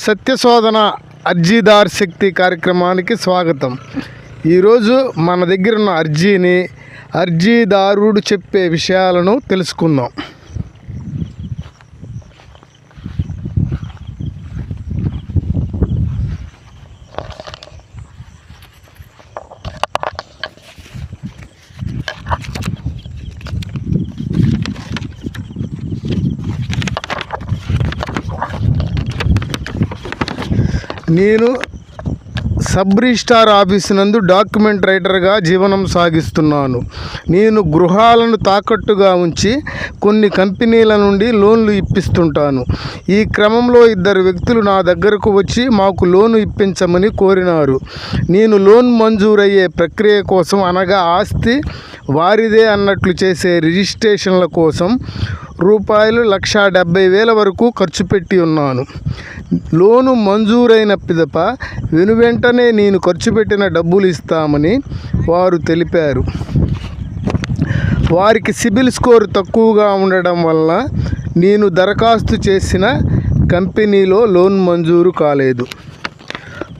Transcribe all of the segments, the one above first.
సత్యశోధన అర్జీదార్ శక్తి కార్యక్రమానికి స్వాగతం. ఈరోజు మన దగ్గర ఉన్న అర్జీని అర్జీదారుడు చెప్పే విషయాలను తెలుసుకుందాం. నేను సబ్ రిజిస్టార్ ఆఫీస్ నందు డాక్యుమెంట్ రైటర్గా జీవనం సాగిస్తున్నాను. నేను గృహాలను తాకట్టుగా ఉంచి కొన్ని కంపెనీల నుండి లోన్లు ఇప్పిస్తుంటాను. ఈ క్రమంలో ఇద్దరు వ్యక్తులు నా దగ్గరకు వచ్చి మాకు లోను ఇప్పించమని కోరినారు. నేను లోన్ మంజూరయ్యే ప్రక్రియ కోసం అనగా ఆస్తి వారిదే అన్నట్లు చేసే రిజిస్ట్రేషన్ల కోసం రూపాయలు లక్ష డెబ్బై వేల వరకు ఖర్చు పెట్టి ఉన్నాను. లోను మంజూరైన పిదప వెనువెంటనే నేను ఖర్చు పెట్టిన డబ్బులు ఇస్తామని వారు తెలిపారు. వారికి సిబిల్ స్కోర్ తక్కువగా ఉండడం వల్ల నేను దరఖాస్తు చేసిన కంపెనీలో లోన్ మంజూరు కాలేదు.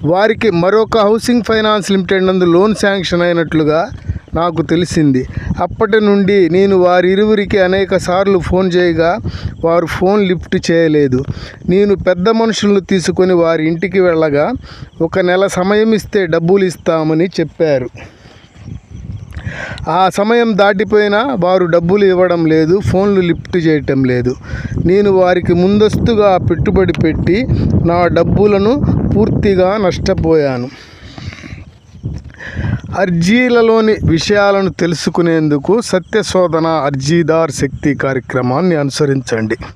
వారికి మరొక హౌసింగ్ ఫైనాన్స్ లిమిటెడ్ నందు లోన్ శాంక్షన్ అయినట్లుగా నాకు తెలిసింది. అప్పటి నుండి నేను వారి ఇరువురికి అనేక సార్లు ఫోన్ చేయగా వారు ఫోన్ లిఫ్ట్ చేయలేదు. నేను పెద్ద మనుషులను తీసుకొని వారి ఇంటికి వెళ్ళగా ఒక నెల సమయం ఇస్తే డబ్బులు ఇస్తామని చెప్పారు. ఆ సమయం దాటిపోయినా వారు డబ్బులు ఇవ్వడం లేదు ఫోన్లు లిఫ్ట్ చేయటం లేదు. నేను వారికి ముందస్తుగా పెట్టుబడి పెట్టి నా డబ్బులను పూర్తిగా నష్టపోయాను. అర్జీలలోని విషయాలను తెలుసుకునేందుకు సత్యశోధన అర్జీదార్ శక్తి కార్యక్రమాన్ని అనుసరించండి.